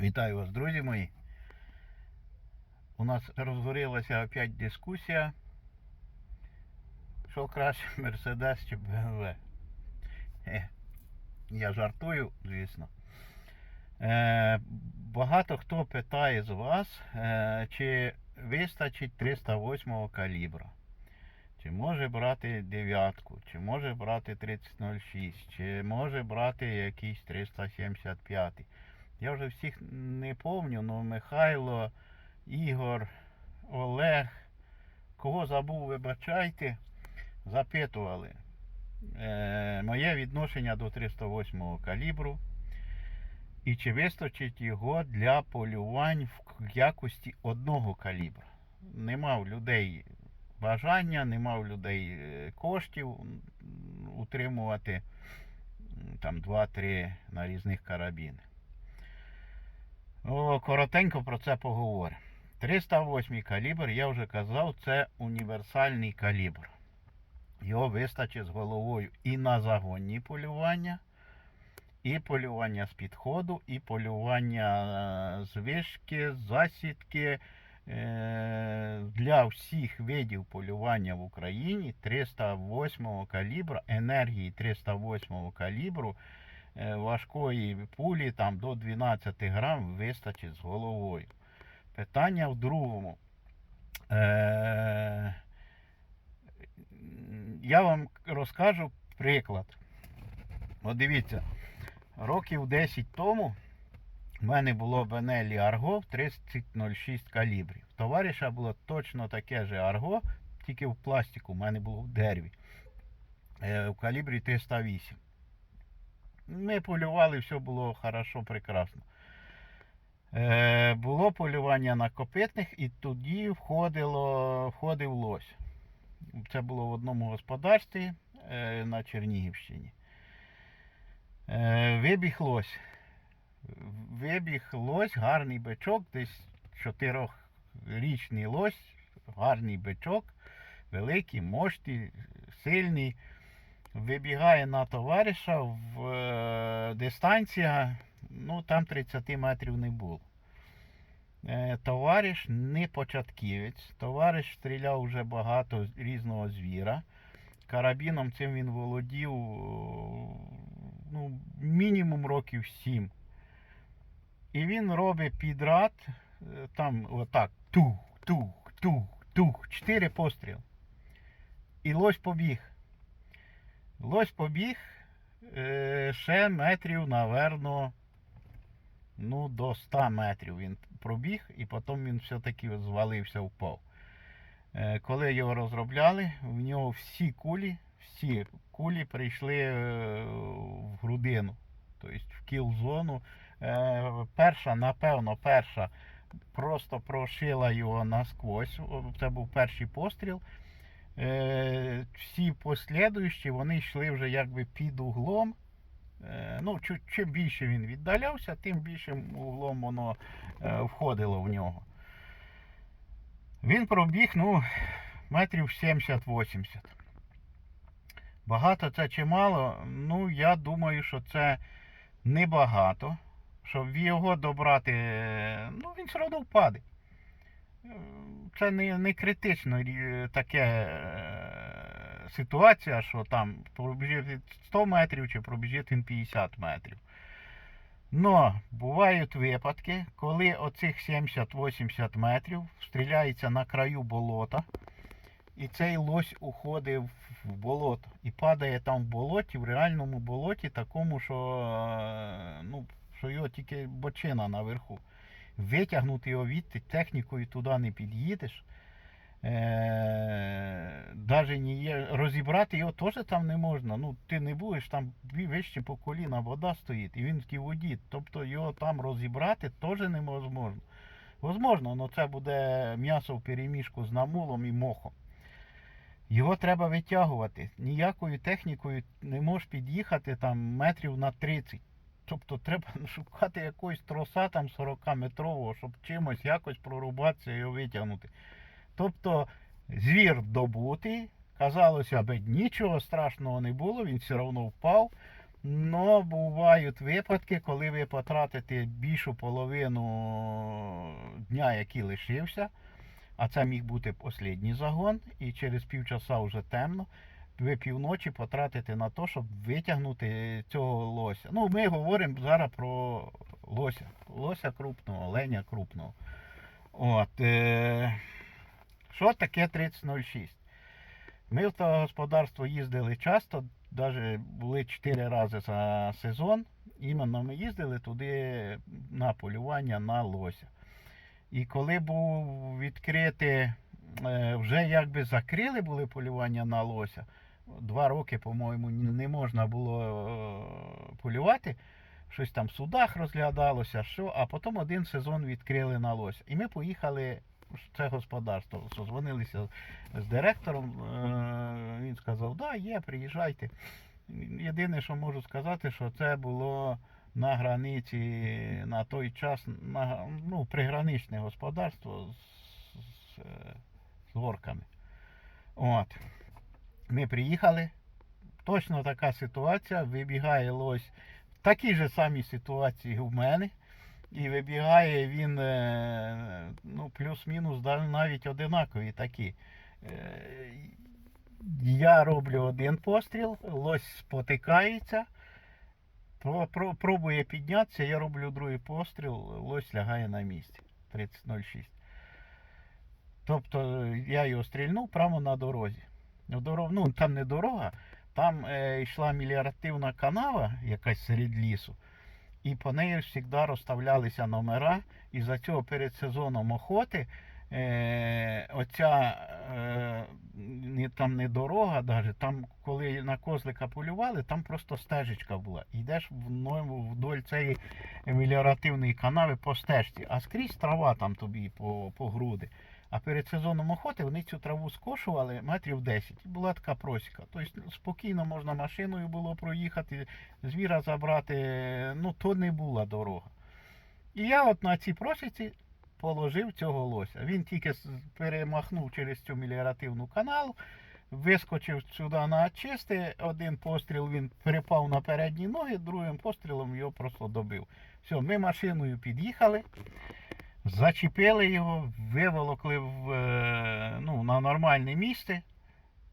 Вітаю вас, друзі мої. У нас розгорілася опять дискусія. Що краще, Мерседес чи БМВ? Е, Я жартую, звісно. Е, багато хто питає з вас, е, чи вистачить 308 калібра. Чи може брати дев'ятку, чи може брати 3006, чи може брати якийсь 375. Я вже всіх не пам'ятаю, але Михайло, Ігор, Олег, кого забув, вибачайте, запитували е, моє відношення до 308 калібру і чи вистачить його для полювань в якості одного калібра. Нема в людей бажання, нема в людей е, коштів утримувати там 2-3 на різних карабінах. О, коротенько про це поговоримо. 308 калібр, я вже казав, це універсальний калібр. Його вистачить з головою і на загонні полювання, і полювання з підходу, і полювання е, з вишки, засідки. Е, Для всіх видів полювання в Україні 308 калібра, енергії 308 калібру важкої пулі там до 12 грам вистачить з головою. Питання в другому. Е, я вам розкажу приклад. От дивіться, років 10 тому в мене було Бенелі Арго в 3006 калібрів. Товариша було точно таке же Арго, тільки в пластику, в мене було в дереві. е, В калібрі 308. Ми полювали, все було хорошо, прекрасно. Е, було полювання на копитних і тоді входило, входив лось. Це було в одному господарстві е, на Чернігівщині. Е, вибіг лось. Вибіг лось, гарний бичок, десь чотирьохрічний лось, гарний бичок, великий, мощний, сильний. Вибігає на товариша в е, дистанція, ну там 30 метрів не було. Е, товариш не початківець, товариш стріляв вже багато різного звіра. Карабіном цим він володів ну, мінімум років 7. І він робить підряд, е, там отак, тух, тух, тух, тух, 4 постріли. І лось побіг. Лось побіг е, ще метрів, наверно, ну, до 100 метрів він пробіг, і потім він все-таки звалився, впав. Е, коли його розробляли, в нього всі кулі, всі кулі прийшли е, в грудину, тобто в кіл-зону. Перша, напевно, перша просто прошила його насквозь. Це був перший постріл. Е, всі послідуючі вони йшли вже якби під углом. Е, ну, чим більше він віддалявся, тим більшим углом воно е, входило в нього. Він пробіг, ну, метрів 70-80. Багато це чи мало? Ну, я думаю, що це небагато. Щоб його добрати, е, ну він все одно впаде. Е, Це не, не критично таке е, ситуація, що там пробіжить 100 метрів чи пробіжить він 50 метрів. Но бувають випадки, коли оцих 70-80 метрів стріляється на краю болота, і цей лось уходить в в болото і падає там в болоті, в реальному болоті, такому, що, е, ну, що його тільки бочина наверху. Витягнути його відти технікою туди не під'їдеш. Е, даже не розібрати його теж там не можна. Ну, ти не будеш, там вище по коліна вода стоїть, і він в тій воді. Тобто його там розібрати теж неможливо. Возможно, але це буде м'ясо в переміжку з намулом і мохом. Його треба витягувати. Ніякою технікою не можеш під'їхати там метрів на 30. Тобто треба шукати якогось троса там 40-метрового, щоб чимось якось прорубатися і його витягнути. Тобто звір добутий, казалося б, нічого страшного не було, він все одно впав. Но бувають випадки, коли ви потратите більшу половину дня, який лишився, а це міг бути останній загон, і через півчаса вже темно. Ви півночі потратите на те, щоб витягнути цього лося. Ну, ми говоримо зараз про лося. Лося крупного, оленя крупного. От, е, що таке 3006? Ми в то господарство їздили часто, навіть були 4 рази за сезон. Іменно ми їздили туди на полювання на лося. І коли був відкритий, е, вже якби закрили були полювання на лося, два роки, по-моєму, не можна було е, полювати. Щось там в судах розглядалося, що, а потім один сезон відкрили на лося. І ми поїхали в це господарство. Созвонилися з директором. е, Він сказав, да, є, приїжджайте. Єдине, що можу сказати, що це було на границі на той час, на, ну, приграничне господарство з, з, е, з горками. От. Ми приїхали. Точно така ситуація. Вибігає лось в такій же самій ситуації у мене. І вибігає він е, ну, плюс-мінус навіть одинакові такі. Е, Я роблю один постріл, лось спотикається, про- про- пробує піднятися, я роблю другий постріл, лось лягає на місці. 30.06. Тобто е, я його стрільнув прямо на дорозі. Дорог, ну там не дорога, там е, йшла меліоративна канава, якась серед лісу, і по неї завжди розставлялися номера. І за цього перед сезоном охоти е, оця е, не, там не дорога, даже, там, коли на козлика полювали, там просто стежечка була. Йдеш вдоль цієї меліоративної канави по стежці, а скрізь трава там тобі по, по груди. А перед сезоном охоти вони цю траву скошували метрів 10. І була така просіка. Тобто спокійно можна машиною було проїхати, звіра забрати, ну то не була дорога. І я от на цій просіці положив цього лося. Він тільки перемахнув через цю меліоративну канал, вискочив сюди на чисте, один постріл він перепав на передні ноги, другим пострілом його просто добив. Все, ми машиною під'їхали. Зачепили його, виволокли в, е, ну, на нормальне місце.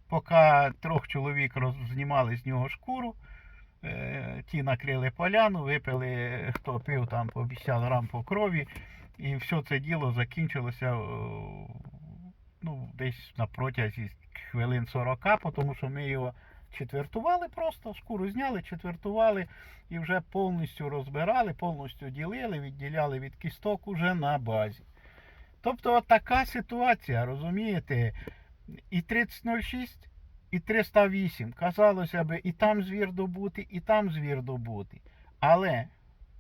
Поки трьох чоловік знімали з нього шкуру, е, ті накрили поляну, випили, хто пив там по 50 грам по крові. І все це діло закінчилося е, ну, десь на протязі хвилин 40, тому що ми його четвертували просто, шкуру зняли, четвертували і вже повністю розбирали, повністю ділили, відділяли від кісток уже на базі. Тобто така ситуація, розумієте? І 3006, і 308. Казалося би, і там звір добути, і там звір добути. Але,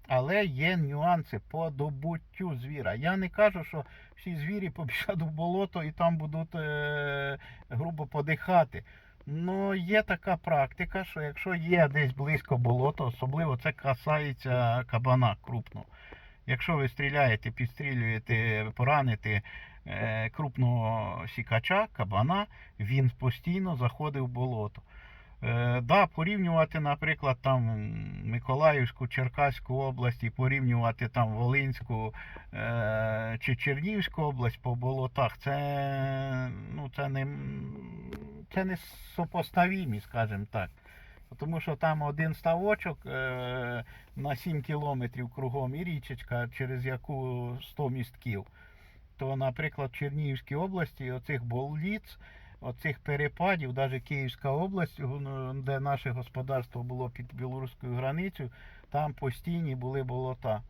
але є нюанси по добуттю звіра. Я не кажу, що всі звірі побіжать в болото і там будуть е, грубо подихати. Ну, є така практика, що якщо є десь близько болото, особливо це касається кабана крупного. Якщо ви стріляєте, підстрілюєте, пораните е, крупного сікача, кабана, він постійно заходить в болото. Е, да, порівнювати, наприклад, там Миколаївську, Черкаську область і порівнювати там Волинську е, чи Чернігівську область по болотах, це, ну, це не, це не сопоставімі, скажімо так. Тому що там один ставочок е, на 7 кілометрів кругом і річечка, через яку 100 містків. То, наприклад, в Чернігівській області оцих боліц, оцих перепадів, навіть Київська область, ну, де наше господарство було під білоруською границею, там постійні були болота.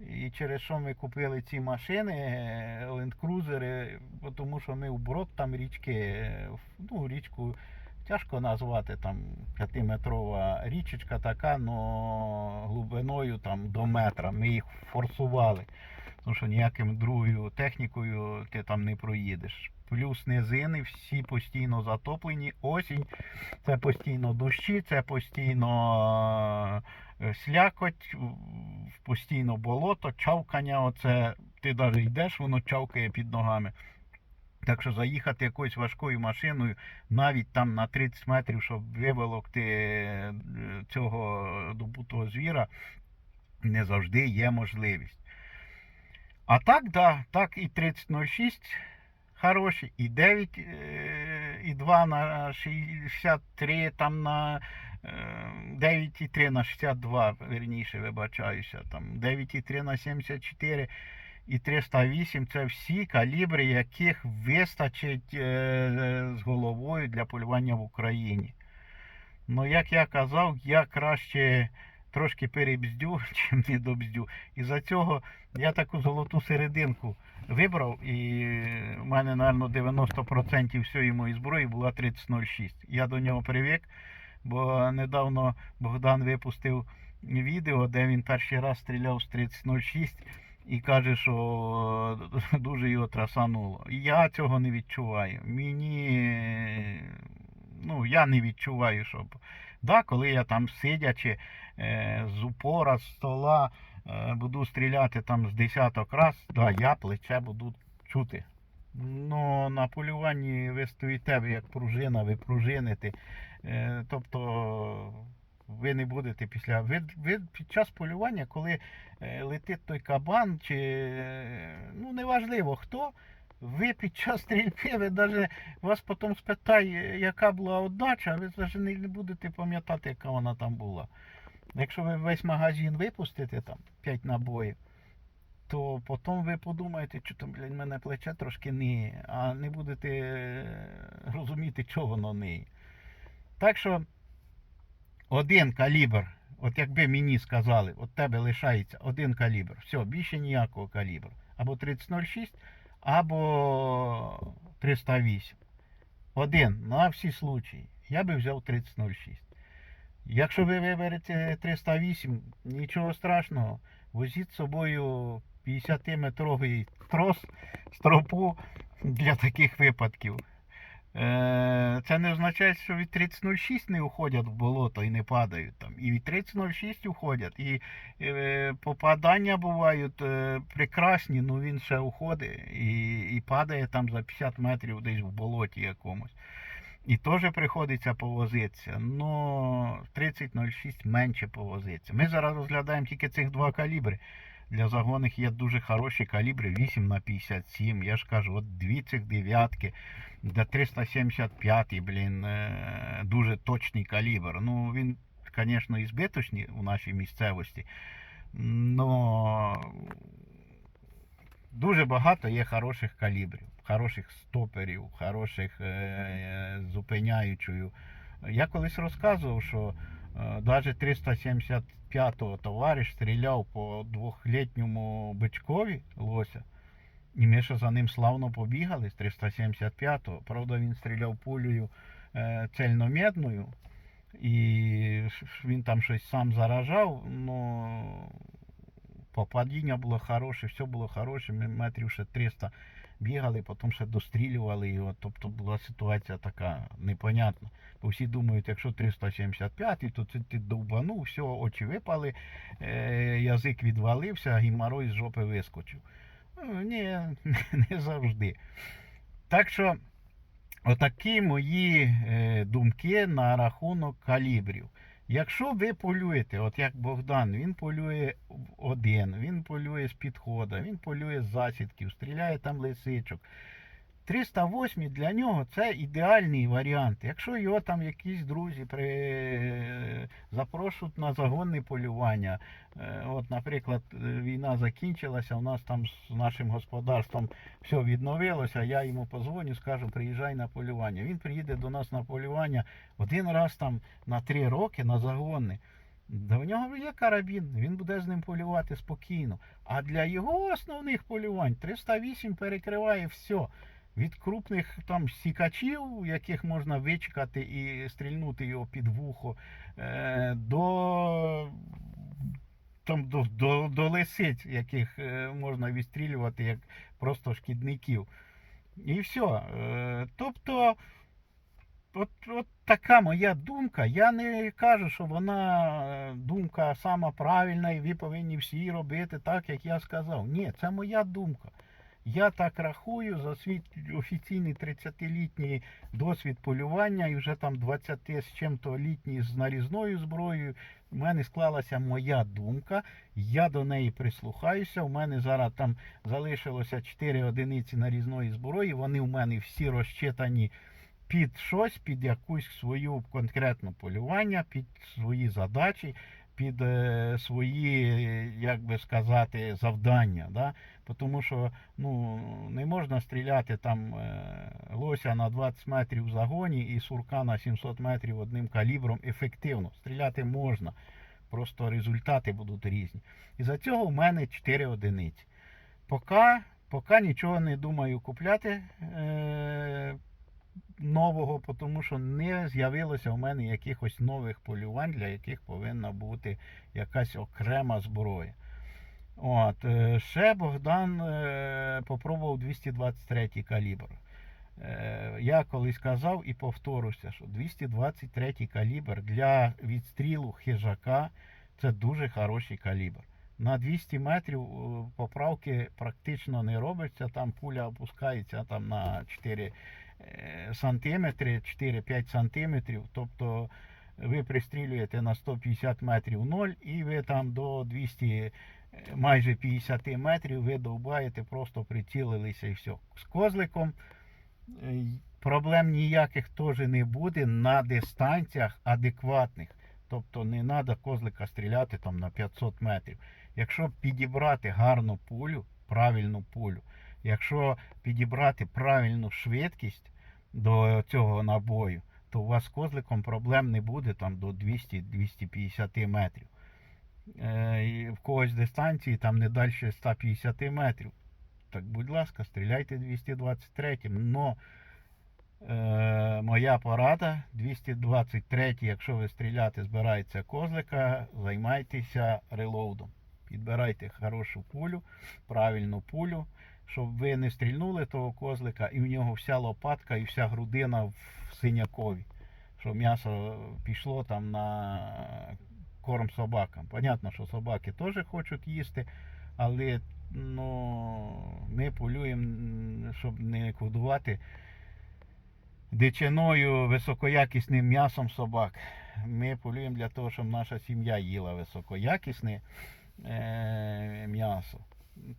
І через що ми купили ці машини, лендкрузери, тому що ми вброд там річки, е, ну, річку тяжко назвати там п'ятиметрова річечка така, но глибиною там до метра. Ми їх форсували. Тому що ніяким другою технікою ти там не проїдеш. Плюс низини всі постійно затоплені. Осінь, це постійно дощі, це постійно е, слякоть, постійно болото, чавкання. Оце ти навіть йдеш, воно чавкає під ногами. Так що заїхати якоюсь важкою машиною, навіть там на 30 метрів, щоб виволокти е, цього добутого звіра, не завжди є можливість. А так, да, так і 3006 хороші, і 9, е, і 2 на 63, там на е, 9,3 на 62, верніше, вибачаюся, там 9,3 на 74 і 308 це всі калібри, яких вистачить е, з головою для полювання в Україні. Ну, як я казав, я краще трошки перебздю, чим не добздю. І за цього я таку золоту серединку вибрав, і в мене, мабуть, 90% всієї моєї зброї була 3006. Я до нього привик, бо недавно Богдан випустив відео, де він перший раз стріляв з 3006 і каже, що дуже його трасануло. Я цього не відчуваю. Мені, ну, я не відчуваю, щоб. Да, коли я там сидячи з упора, з стола, е, буду стріляти там з десяток раз, да, я плече буду чути. Ну, на полюванні ви стоїте, ви як пружина, ви пружините. Е, тобто ви не будете після. Ви, ви під час полювання, коли е, летить той кабан, чи е, ну неважливо хто, ви під час стрільби, ви даже вас потім спитає, яка була отдача, ви навіть не будете пам'ятати, яка вона там була. Якщо ви весь магазин випустите, там 5 набоїв, то потім ви подумаєте, що там, блядь, мене плече трошки ниє, а не будете е, розуміти, чого воно ниє. Так що один калібр, от якби мені сказали, от тебе лишається один калібр, все, більше ніякого калібру. Або 3006, або 308. Один на всі случаї. Я би взяв 3006. Якщо ви виберете 308, нічого страшного, возіть з собою 50-метровий трос, стропу для таких випадків. Е, Це не означає, що від 3006 не уходять в болото і не падають там. І від 3006 уходять. І е, попадання бувають е, прекрасні, ну він ще уходить і, і падає там за 50 метрів десь в болоті якомусь. І теж приходиться повозитися. Ну 3006 менше повозиться. Ми зараз розглядаємо тільки цих два калібри. Для загонних є дуже хороші калібри 8 на 57. Я ж кажу, от дві цих дев'ятки, де 375, блін, е, дуже точний калібр. Ну, він, звісно, і збиточний у нашій місцевості. Но дуже багато є хороших калібрів, хороших стоперів, хороших е, зупиняючою. Я колись розказував, що навіть 375-го товариш стріляв по двохлітньому бичкові лося. І ми ще за ним славно побігали з 375-го. Правда, він стріляв пулею е, цельномедною. І він там щось сам заражав, але попадіння було хороше, все було хороше. Метрів ще 300 бігали, потім ще дострілювали його. Тобто була ситуація така непонятна. Бо всі думають, якщо 375, то це ти довбанув, все, очі випали, е, язик відвалився, гімарой з жопи вискочив. Ну, Ні, не завжди. Так що, отакі мої е, думки на рахунок калібрів. Якщо ви полюєте, от як Богдан, він полює один, він полює з підхода, він полює з засідків, стріляє там лисичок. 308 для нього це ідеальний варіант. Якщо його там якісь друзі при... запрошують на загонне полювання, е, от, наприклад, е, війна закінчилася, у нас там з нашим господарством все відновилося, я йому позвоню, скажу, приїжджай на полювання. Він приїде до нас на полювання один раз там на три роки на загонне. Да в нього є карабін, він буде з ним полювати спокійно. А для його основних полювань 308 перекриває все. Від крупних там сікачів, яких можна вичекати і стрільнути його під вухо, е, до там, до, до, до лисиць, яких е, можна відстрілювати як просто шкідників. І все. Е, тобто, от, от така моя думка. Я не кажу, що вона думка сама правильна, і ви повинні всі робити так, як я сказав. Ні, це моя думка. Я так рахую за свій офіційний 30-літній досвід полювання і вже там 20 з чим-то літній з нарізною зброєю. У мене склалася моя думка, я до неї прислухаюся. У мене зараз там залишилося 4 одиниці нарізної зброї. Вони у мене всі розчитані під щось, під якусь свою конкретну полювання, під свої задачі, під е, свої, як би сказати, завдання. Да? Тому що ну, не можна стріляти там е, лося на 20 метрів в загоні і сурка на 700 метрів одним калібром ефективно. Стріляти можна, просто результати будуть різні. І за цього в мене 4 одиниці. Поки, поки нічого не думаю купляти е, нового, тому що не з'явилося в мене якихось нових полювань, для яких повинна бути якась окрема зброя. От, е, ще Богдан е, попробував 223 калібр. Е, Я колись казав і повторюся, що 223 калібр для відстрілу хижака це дуже хороший калібр. На 200 метрів поправки практично не робиться, там пуля опускається там на 4 е, сантиметри, 4-5 сантиметрів. Тобто ви пристрілюєте на 150 метрів 0 і ви там до 200 е, майже 50 метрів ви довбаєте, просто прицілилися і все. З козликом е, проблем ніяких теж не буде на дистанціях адекватних. Тобто не треба козлика стріляти там на 500 метрів. Якщо підібрати гарну пулю, правильну пулю, якщо підібрати правильну швидкість до цього набою, то у вас з козликом проблем не буде там до 200-250 метрів. Е, в когось дистанції там не далі 150 метрів. Так, будь ласка, стріляйте 223 Но е, моя порада 223, якщо ви стріляти збирається козлика, займайтеся релоудом. Підбирайте хорошу пулю, правильну пулю, щоб ви не стрільнули того козлика, і в нього вся лопатка і вся грудина в синякові. Щоб м'ясо пішло там на корм собакам. Понятно, що собаки теж хочуть їсти, але ну, ми полюємо, щоб не кодувати дичиною високоякісним м'ясом собак. Ми полюємо для того, щоб наша сім'я їла високоякісне е, м'ясо.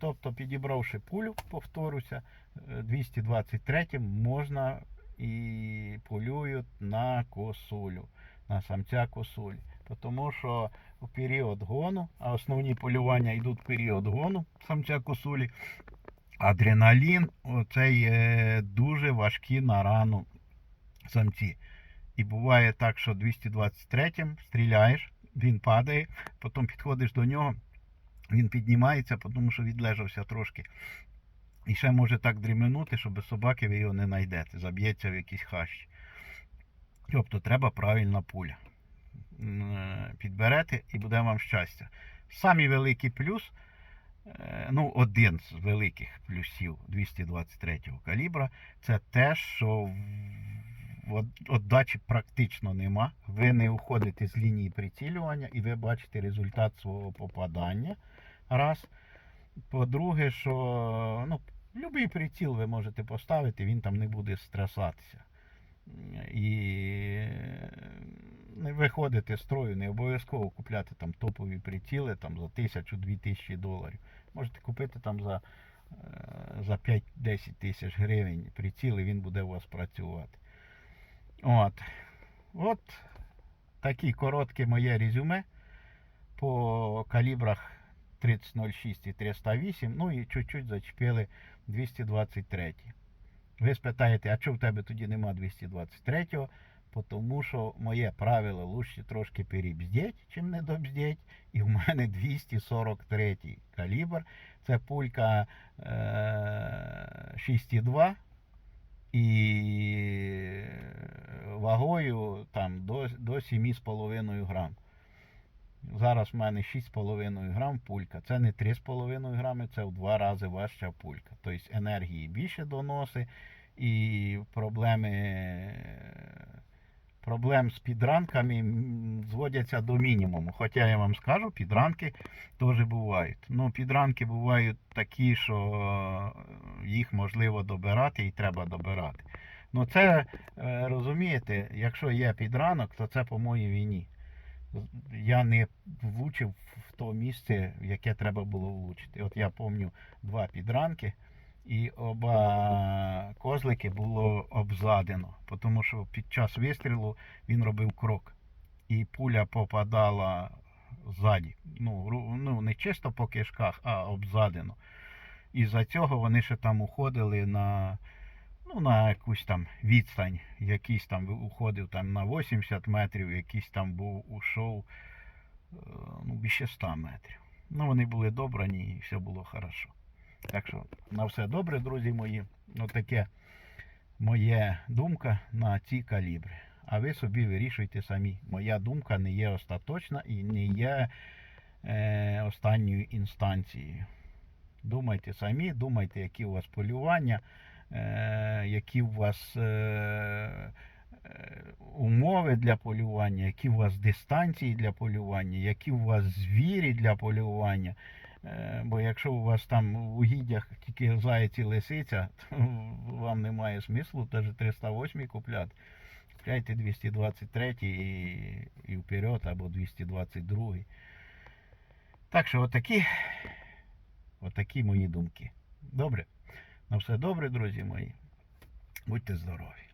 Тобто, підібравши пулю, повторюся, е, 223 можна і полюють на косулю, на самця косулі. Тому що в період гону, а основні полювання йдуть в період гону самця косулі, адреналін оцей е, дуже важкі на рану самці. І буває так, що 223 м стріляєш, він падає, потім підходиш до нього, він піднімається, тому що відлежався трошки. І ще може так дріминути, що без собаки ви його не знайдете, заб'ється в якісь хащі. Тобто треба правильна пуля. Е, Підберете і буде вам щастя. Самий великий плюс, е, ну, один з великих плюсів 223 калібра, це те, що в- от- отдачі практично нема. Ви не уходите з лінії прицілювання і ви бачите результат свого попадання. Раз. По-друге, що ну, будь-який приціл ви можете поставити, він там не буде стресатися. І виходити з строю, не обов'язково купляти там топові приціли там, за тисячу-дві тисячі доларів. Можете купити там за, е, за 5-10 тисяч гривень приціл, і він буде у вас працювати. От. От такі коротке моє резюме по калібрах 3006 і 308, ну і чуть-чуть зачепили 223. Ви спитаєте, а чого в тебе тоді нема 223-го? Тому що моє правило лучше трошки перебздеть, чим не добздеть. І в мене 243 калібр. Це пулька е, 6,2 і вагою там до, до 7,5 грам. Зараз в мене 6,5 грам пулька. Це не 3,5 грами, це в два рази важча пулька. Тобто енергії більше доносить і проблеми, проблем з підранками зводяться до мінімуму. Хоча я вам скажу, підранки теж бувають. Ну, підранки бувають такі, що е, їх можливо добирати і треба добирати. Ну це е, розумієте, якщо є підранок, то це по моїй війні. Я не влучив в то місце, в яке треба було влучити. От я пам'ятаю два підранки, і оба козлики було обзадено, тому що під час вистрілу він робив крок, і пуля попадала ззаді. Ну, ну не чисто по кишках, а обзадено. І за цього вони ще там уходили на, ну, на якусь там відстань. Якийсь там уходив там на 80 метрів, якийсь там був ушов е, ну, більше 100 метрів. Ну, вони були добрані і все було хорошо. Так що на все добре, друзі мої. Отаке моя думка на ці калібри. А ви собі вирішуйте самі. Моя думка не є остаточна і не є е, останньою інстанцією. Думайте самі, думайте, які у вас полювання, е, які у вас е, е, умови для полювання, які у вас дистанції для полювання, які у вас звірі для полювання. Е, Бо якщо у вас там в угіддях тільки заяць і лисиця, то вам немає смислу навіть 308 купляти. Купляйте 223 і, і вперед, або 222. Так що отакі, отакі мої думки. Добре? На все добре, друзі мої. Будьте здорові.